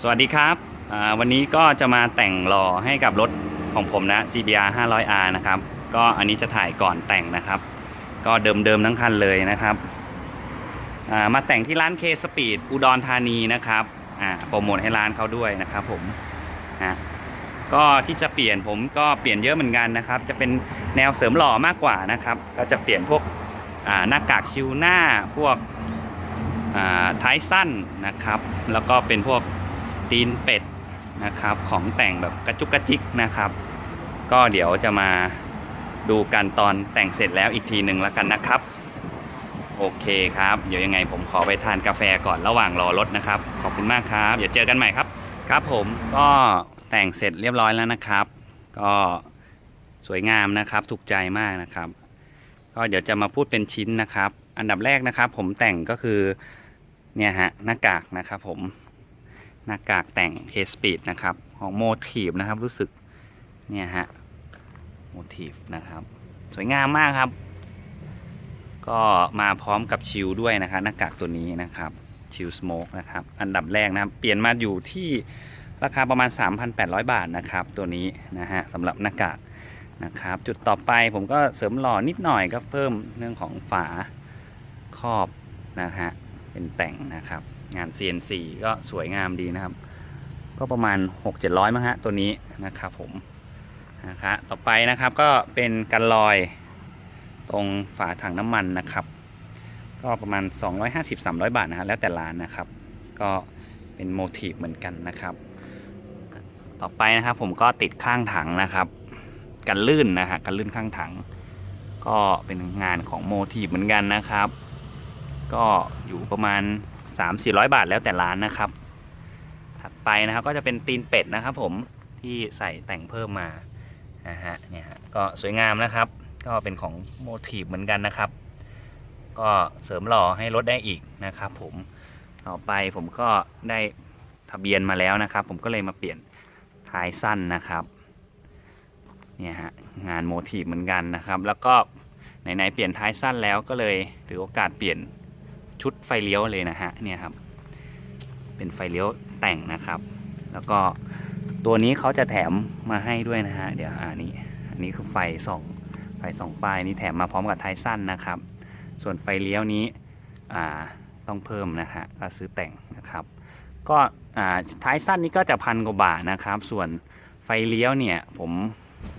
สวัสดีครับ วันนี้ก็จะมาแต่งรอให้กับรถของผมนะ CBR 500R นะครับ ก็อันนี้จะถ่ายก่อนแต่งนะครับ ก็เดิมๆทั้งคันเลยนะครับ มาแต่งที่ร้าน K Speed อุดรธานีนะครับโปรโมทให้ร้านเขาด้วยนะครับผมนะก็ที่จะเปลี่ยนผมก็เปลี่ยนเยอะเหมือนกันนะครับ จะเป็นแนวเสริมหล่อมากกว่านะครับ ก็จะเปลี่ยนพวกหน้ากากชิวหน้าพวกท้ายสั้นนะครับ แล้วก็เป็นพวก ตีนเป็ดนะครับ ของแต่งแบบกระจุกกระจิกนะครับ ก็เดี๋ยวจะมาดูกันตอนแต่งเสร็จแล้วอีกทีหนึ่งแล้วกันนะครับ โอเคครับ เดี๋ยวยังไงผมขอไปทานกาแฟก่อนระหว่างรอรถนะครับ ขอบคุณมากครับ เดี๋ยวเจอกันใหม่ครับ ครับผมก็แต่งเสร็จเรียบร้อยแล้วนะครับ ก็สวยงามนะครับ ถูกใจมากนะครับ ก็เดี๋ยวจะมาพูดเป็นชิ้นนะครับ อันดับแรกนะครับ ผมแต่งก็คือเนี่ยฮะหน้ากากนะครับผม หน้ากากแต่งเคสปีดนะครับ ของโมทีฟนะครับรู้สึกเนี่ยฮะโมทีฟนะครับ สวยงามมากครับ ก็มาพร้อมกับชิลด้วยนะครับหน้ากากตัวนี้นะครับชิลสโมกนะครับ อันดับแรกนะครับ เปลี่ยนมาอยู่ที่ราคาประมาณ 3,800 บาทนะครับ ตัวนี้นะฮะสำหรับหน้ากากนะครับ จุดต่อไปผมก็เสริมหล่อนิดหน่อยก็เพิ่มเรื่องของฝาครอบนะฮะเป็นแต่งนะครับ งาน CNC ก็สวยงามดีนะครับ ก็ประมาณ 6 7 0 0มั้งฮะตัวนี้นะครับผมนะครับต่อไปนะครับก็เป็นกันลอยตรงฝาถังน้ำมันนะครับ ก็ประมาณ 250-300 บาทนะฮะแล้วแต่ร้านนะครับ ก็เป็นโมทีฟเหมือนกันนะครับ ต่อไปนะครับผมก็ติดข้างถังนะครับกันลื่นนะฮะกันลื่นข้างถัง ก็เป็นงานของโมทีฟเหมือนกันนะครับ ก็อยู่ประมาณ 3-400 บาทแล้วแต่ร้านนะครับ ถัดไปนะครับก็จะเป็นตีนเป็ดนะครับ ผมที่ใส่แต่งเพิ่มมานะฮะเนี่ยฮะก็สวยงามนะครับ ก็เป็นของโมทีฟเหมือนกันนะครับ ก็เสริมหล่อให้รถได้อีกนะครับ ผมต่อไปผมก็ได้ทะเบียนมาแล้วนะครับ ผมก็เลยมาเปลี่ยนท้ายสั้นนะครับเนี่ยฮะงานโมทีฟเหมือนกันนะครับ แล้วก็ไหนๆเปลี่ยนท้ายสั้นแล้วก็เลยถือโอกาสเปลี่ยน ชุดไฟเลี้ยวเลยนะฮะเนี่ยครับ เป็นไฟเลี้ยวแต่งนะครับ แล้วก็ตัวนี้เขาจะแถมมาให้ด้วยนะฮะเดี๋ยวอันนี้อันนี้คือไฟสองไฟสองป้ายนี่แถมมาพร้อมกับท้ายสั้นนะครับ ส่วนไฟเลี้ยวนี้อ่าต้องเพิ่มนะฮะก็ซื้อแต่งนะครับ ก็อ่าท้ายสั้นนี้ก็จะพันกว่าบาทนะครับ ส่วนไฟเลี้ยวเนี่ยผม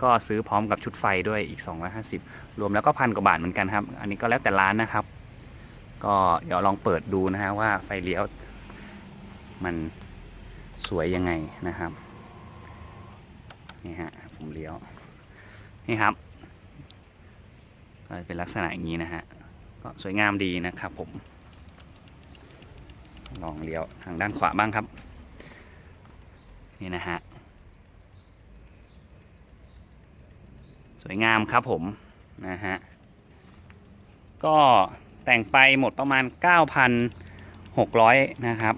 ก็ซื้อพร้อมกับชุดไฟด้วยอีก 250 รวมแล้วก็พันกว่าบาทเหมือนกันครับ อันนี้ก็แล้วแต่ร้านนะครับ ก็เดี๋ยวลองเปิดดูนะฮะว่าไฟเลี้ยว มันสวยยังไงนะครับนี่ฮะผมเลี้ยวนี่ครับก็เป็นลักษณะอย่างนี้นะฮะก็สวยงามดีนะครับผม ลองเลี้ยวทางด้านขวาบ้างครับ นี่นะฮะสวยงามครับผมนะฮะก็ แต่งไปหมดประมาณ 9,600 นะครับ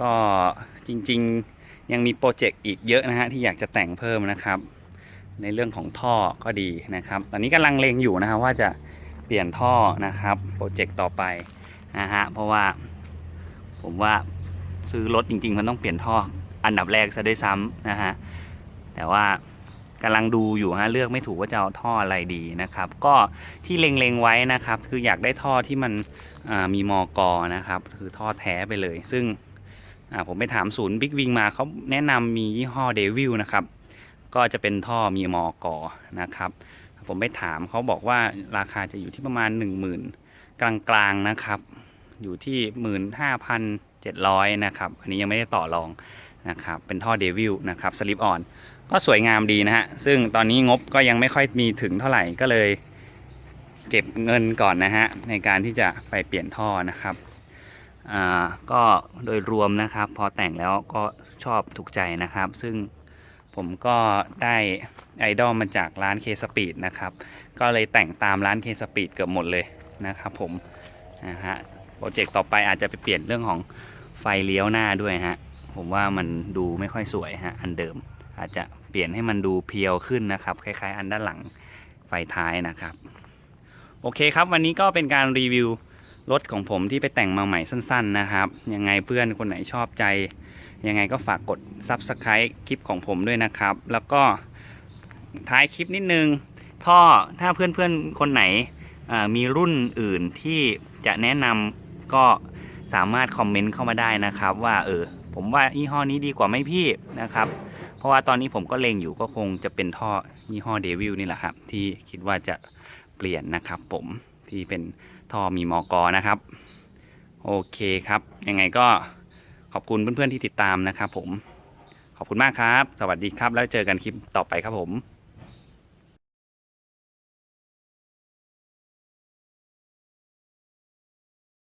ก็จริงๆยังมีโปรเจกต์อีกเยอะนะฮะที่อยากจะแต่งเพิ่มนะครับ ในเรื่องของท่อก็ดีนะครับ ตอนนี้กำลังเลงอยู่นะครับว่าจะเปลี่ยนท่อนะครับโปรเจกต์ต่อไปนะฮะเพราะว่าผมว่าซื้อรถจริงๆ มันต้องเปลี่ยนท่ออันดับแรกซะด้วยซ้ำนะฮะแต่ว่า กำลังดูอยู่ฮะเลือกไม่ถูกว่าจะเอาท่ออะไรดีนะครับ ก็ที่เล็งๆไว้นะครับ คืออยากได้ท่อที่มันมีมอกอนะครับ คือท่อแท้ไปเลย ซึ่งผมไปถามศูนย์บิ๊กวิงมาเขาแนะนำมียี่ห้อเดวิลนะครับ ก็จะเป็นท่อมีมอกอนะครับ ผมไปถามเขาบอกว่าราคาจะอยู่ที่ประมาณ 1 0,000 กลางๆนะครับ อยู่ที่ 15,700 นะครับ อันนี้ยังไม่ได้ต่อรองนะครับ เป็นท่อเดวิลนะครับสลิปออน ก็สวยงามดีนะฮะ ซึ่งตอนนี้งบก็ยังไม่ค่อยมีถึงเท่าไหร่ก็เลย เก็บเงินก่อนนะฮะ ในการที่จะไปเปลี่ยนท่อนะครับอ่าก็โดยรวมนะครับ พอแต่งแล้วก็ชอบถูกใจนะครับ ซึ่งผมก็ได้ไอดอลมาจากร้านเคสปีดนะครับ ก็เลยแต่งตามร้านเคสปีดเกือบหมดเลยนะครับผมนะฮะโปรเจกต์ต่อไปอาจจะไปเปลี่ยนเรื่องของไฟเลี้ยวหน้าด้วยฮะ ผมว่ามันดูไม่ค่อยสวยฮะอันเดิม อาจจะเปลี่ยนให้มันดูเพียวขึ้นนะครับ คล้าย ๆ อันด้านหลังไฟท้ายนะครับ โอเคครับ วันนี้ก็เป็นการรีวิวรถของผมที่ไปแต่งมาใหม่สั้น ๆ นะครับ ยังไงเพื่อนคนไหนชอบใจ ยังไงก็ฝากกด Subscribe คลิปของผมด้วยนะครับ แล้วก็ท้ายคลิปนิดนึงท่อถ้าเพื่อนๆคนไหนมีรุ่นอื่นที่จะแนะนำก็สามารถคอมเมนต์เข้ามาได้นะครับ ว่าเออผมว่ายี่ห้อนี้ดีกว่าไหมพี่นะครับ ราะว่าตอนนี้ผมก็เลงอยู่ก็คงจะเป็นท่อยี่ห้อเดวิลนี่แหละครับ ที่คิดว่าจะเปลี่ยนนะครับ ผมที่เป็นท่อมีมอกอนะครับ โอเคครับ ยังไงก็ขอบคุณเพื่อนๆที่ติดตามนะครับผมขอบคุณมากครับ สวัสดีครับ แล้วเจอกันคลิปต่อไปครับผม